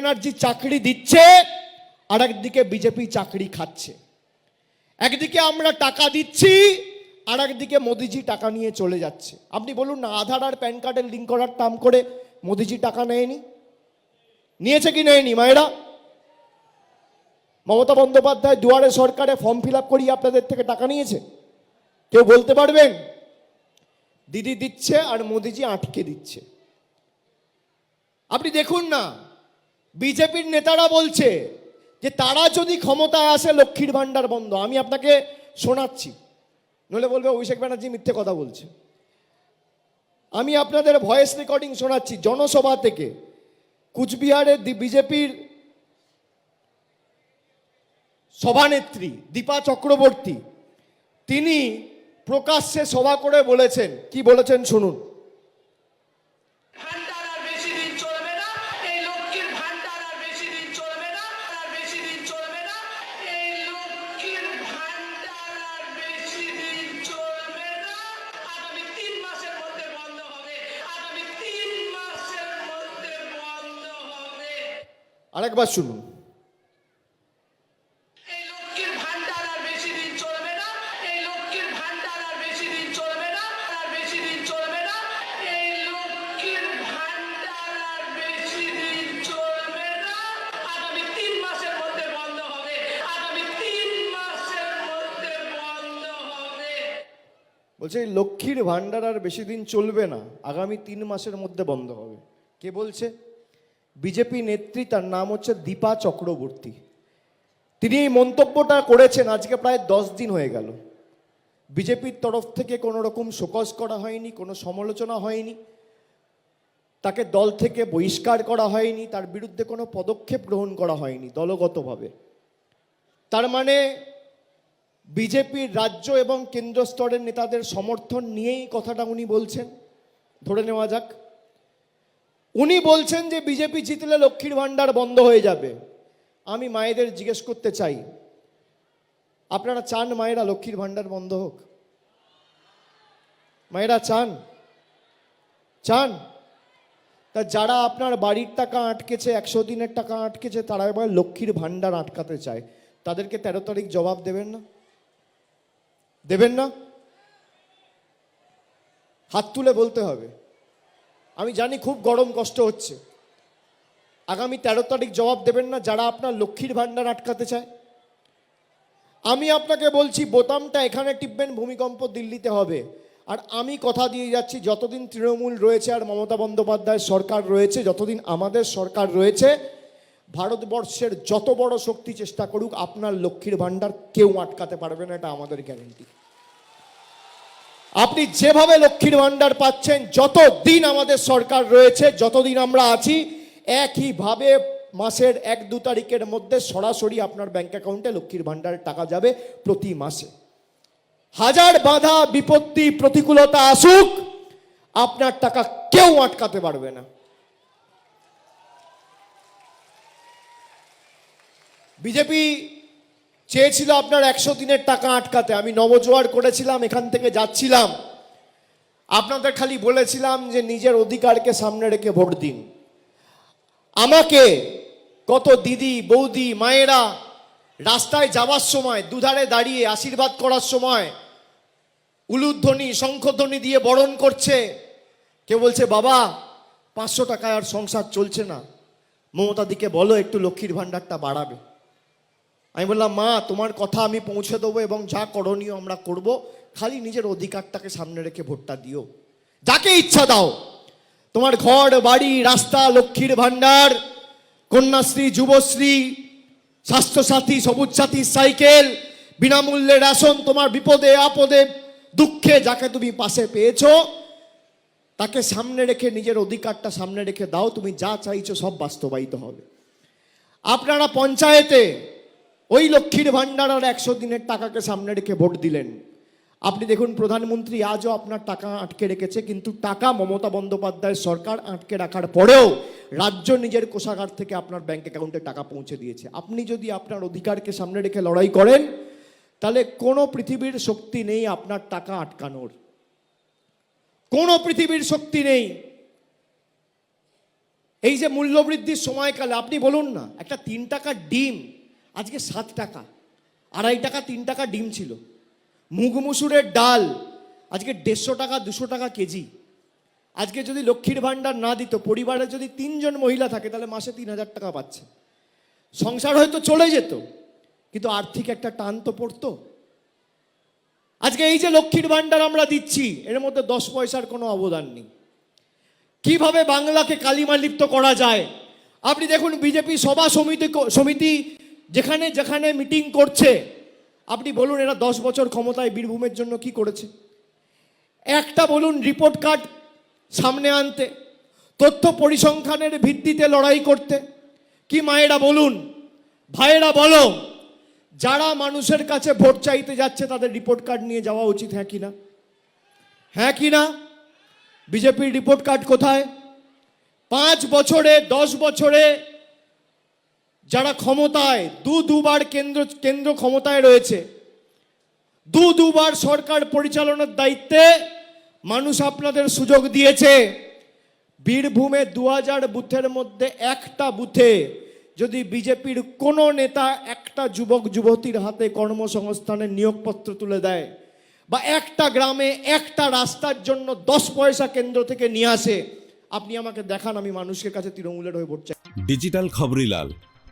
ব্যানার্জি চাকরি দিচ্ছে আর একদিকে বিজেপি চাকরি খাচ্ছে। একদিকে আমরা টাকা দিচ্ছি আর একদিকে মোদিজি টাকা নিয়ে চলে যাচ্ছে। আপনি বলুন না, আধার আর প্যান কার্ডের লিঙ্ক করার টাম করে মোদিজি টাকা নেয়নি? নিয়েছে কি নেয়নি মায়েরা? মমতা বন্দ্যোপাধ্যায় দুয়ারে সরকারে ফর্ম ফিল আপ করিয়ে আপনাদের থেকে টাকা নিয়েছে? কেউ বলতে পারবেন? দিদি দিচ্ছে আর মোদিজি আটকে দিচ্ছে। আপনি দেখুন না বিজেপির নেতারা বলছে যে তারা যদি ক্ষমতায় আসে, লক্ষ্মীর ভাণ্ডার বন্ধ। আমি আপনাকে শোনাচ্ছি। নলে বলবে অভিষেক ব্যানার্জি মিথ্যে কথা বলছে। আমি আপনাদের ভয়েস রেকর্ডিং শোনাচ্ছি জনসভা থেকে। কুচবিহারের বিজেপির সভানেত্রী দীপা চক্রবর্তী, তিনি প্রকাশ্যে সভা করে বলেছেন। কি বলেছেন শুনুন। বন্ধ শুনুন বলছে এই লক্ষ্মীর ভাণ্ডার আর বেশি দিন চলবে না আগামী তিন মাসের মধ্যে বন্ধ হবে। কে বলছে? বিজেপি নেত্রী, তার নাম হচ্ছে দীপা চক্রবর্তী। তিনি এই মন্তব্যটা করেছেন আজকে প্রায় দশ দিন হয়ে গেল। বিজেপির তরফ থেকে কোনো রকম শোকজ করা হয়নি, কোনো সমালোচনা হয়নি। তাকে দল থেকে বহিষ্কার করা হয়নি, তার বিরুদ্ধে কোনো পদক্ষেপ গ্রহণ করা হয়নি দলগতভাবে। তার মানে বিজেপির রাজ্য এবং কেন্দ্র স্তরের নেতাদের সমর্থন নিয়েই কথাটা উনি বলছেন। ধরে নেওয়া যাক। উনি বলছেন যে বিজেপি জিতলে লক্ষ্মীর ভাণ্ডার বন্ধ হয়ে যাবে। আমি মায়েদের জিজ্ঞেস করতে চাই, আপনারা চান মায়েরা লক্ষ্মীর ভাণ্ডার বন্ধ হোক? মায়েরা চান? চান? তা যারা আপনার বাড়ির টাকা আটকেছে, একশো দিনের টাকা আটকেছে, তারা এবার লক্ষ্মীর ভাণ্ডার আটকাতে চায়। তাদেরকে তেরো তারিখ জবাব দেবেন না? দেবেন না? হাত তুলে বলতে হবে। আমি জানি খুব গরম কষ্ট হচ্ছে। আগামী তেরো তারিখ জবাব দেবেন না যারা আপনার লক্ষ্মীর ভাণ্ডার আটকাতে চায়। আমি আপনাকে বলছি, বোতামটা এখানে টিপবেন, ভূমিকম্প দিল্লিতে হবে। আর আমি কথা দিয়ে যাচ্ছি, যতদিন তৃণমূল রয়েছে আর মমতা বন্দ্যোপাধ্যায়ের সরকার রয়েছে, যতদিন আমাদের সরকার রয়েছে, ভারতবর্ষের যত বড় শক্তি চেষ্টা করুক, আপনার লক্ষ্মীর ভাণ্ডার কেউ আটকাতে পারবে না, এটা আমাদের গ্যারেন্টি আপনি যেভাবে লক্ষ্মীর ভাণ্ডার পাচ্ছেন যতদিন আমাদের সরকার রয়েছে যতদিন আমরা আছি, একইভাবে মাসের এক, দু তারিখের মধ্যে সরাসরি আপনার ব্যাংক অ্যাকাউন্টে লক্ষ্মীর ভাণ্ডারের টাকা যাবে প্রতি মাসে। হাজার বাধা, বিপত্তি, প্রতিকূলতা আসুক, আপনার টাকা কেউ আটকাতে পারবে না। বিজেপি চেয়েছিল আপনার একশো দিনের টাকা আটকাতে। আমি নবজোয়ার করেছিলাম, এখান থেকে যাচ্ছিলাম। আপনাদের খালি বলেছিলাম যে নিজের অধিকারকে সামনে রেখে ভোট দিন। আমাকে কত দিদি, বৌদি, মায়েরা রাস্তায় যাওয়ার সময়, দুধারে দাঁড়িয়ে আশীর্বাদ করার সময় উলুধ্বনি, শঙ্খধ্বনি দিয়ে বরণ করছে। কে বলছে, বাবা, পাঁচশো টাকায় আর সংসার চলছে না। মমতা দিকে বলো, একটু লক্ষ্মীর ভাণ্ডারটা বাড়াবে। আমি বললাম, মা, তোমার কথা আমি পৌঁছে দেবো এবং যা করণীয় আমরা করব, খালি নিজের অধিকারটাকে সামনে রেখে ভোটটা দিও। যাকে ইচ্ছা দাও। তোমার ঘর, বাড়ি, রাস্তা, লক্ষ্মীর ভাণ্ডার, কন্যাশ্রী, যুবশ্রী, স্বাস্থ্যসাথী সবুজ সাথী সাইকেল, বিনামূল্যে রেশন, তোমার বিপদে, আপদে, দুঃখে, যাকে তুমি পাশে পেয়েছ, তাকে সামনে রেখে, নিজের অধিকারটা সামনে রেখে দাও। তুমি যা চাইছো সব বাস্তবায়িত হবে। আপনারা পঞ্চায়েতে ওই লক্ষ্মীর ভাণ্ডার আর একশো দিনের টাকাকে সামনে রেখে ভোট দিলেন। আপনি দেখুন, প্রধানমন্ত্রী আজও আপনার টাকা আটকে রেখেছে, কিন্তু টাকা মমতা বন্দ্যোপাধ্যায়ের সরকার আটকে রাখার পরেও রাজ্য নিজের কোষাগার থেকে আপনার ব্যাংক অ্যাকাউন্টে টাকা পৌঁছে দিয়েছে। আপনি যদি আপনার অধিকারকে সামনে রেখে লড়াই করেন, তাহলে কোনো পৃথিবীর শক্তি নেই আপনার টাকা আটকানোর। কোনো পৃথিবীর শক্তি নেই। এই যে মূল্যবৃদ্ধির সময়কালে, আপনি বলুন না, একটা তিন টাকার ডিম আজকে সাত টাকা। আড়াই টাকা, তিন টাকা ডিম ছিল। মুগ মুসুরের ডাল, আজকে দেড়শো টাকা, দুশো টাকা কেজি। আজকে যদি লক্ষ্মীর ভাণ্ডার না দিত, পরিবারে যদি তিনজন মহিলা থাকে, তাহলে মাসে তিন হাজার টাকা পাচ্ছে। সংসার হয়তো চলে যেত, কিন্তু আর্থিক একটা টান তো পড়তো। আজকে এই যে লক্ষ্মীর ভাণ্ডার আমরা দিচ্ছি, এর মধ্যে দশ পয়সার কোনো অবদান নেই। কীভাবে বাংলাকে কালিমালিপ্ত করা যায়? আপনি দেখুন, বিজেপি সভা সমিতি সমিতি যেখানে যেখানে মিটিং করছে, আপনি বলুন এরা দশ বছর ক্ষমতায় বীরভূমের জন্য কি করেছে? একটা বলুন রিপোর্ট কার্ড সামনে আনতে, তথ্য পরিসংখ্যানের ভিত্তিতে লড়াই করতে, কি মায়েরা বলুন? ভাইয়েরা বলো, যারা মানুষের কাছে ভোট চাইতে যাচ্ছে তাদের রিপোর্ট কার্ড নিয়ে যাওয়া উচিত হ্যাঁ কি না? হ্যাঁ কি না? বিজেপির রিপোর্ট কার্ড কোথায়? পাঁচ বছরে, দশ বছরে যারা ক্ষমতায়, দু দুবার কেন্দ্র কেন্দ্র ক্ষমতায় রয়েছে, দু দুবার সরকার পরিচালনার দায়িত্বে মানুষ আপনাদের সুযোগ দিয়েছে। বীরভূমে দু হাজার বুথের মধ্যে একটা বুথে যদি বিজেপির কোনো নেতা একটা যুবক, যুবতীর হাতে কর্মসংস্থানের নিয়োগপত্র তুলে দেয় বা একটা গ্রামে একটা রাস্তার জন্য দশ পয়সা কেন্দ্র থেকে নিয়ে আসে, আপনি আমাকে দেখান, আমি মানুষের কাছে তৃণমূলের হয়ে চাই। ডিজিটাল খবরিলাল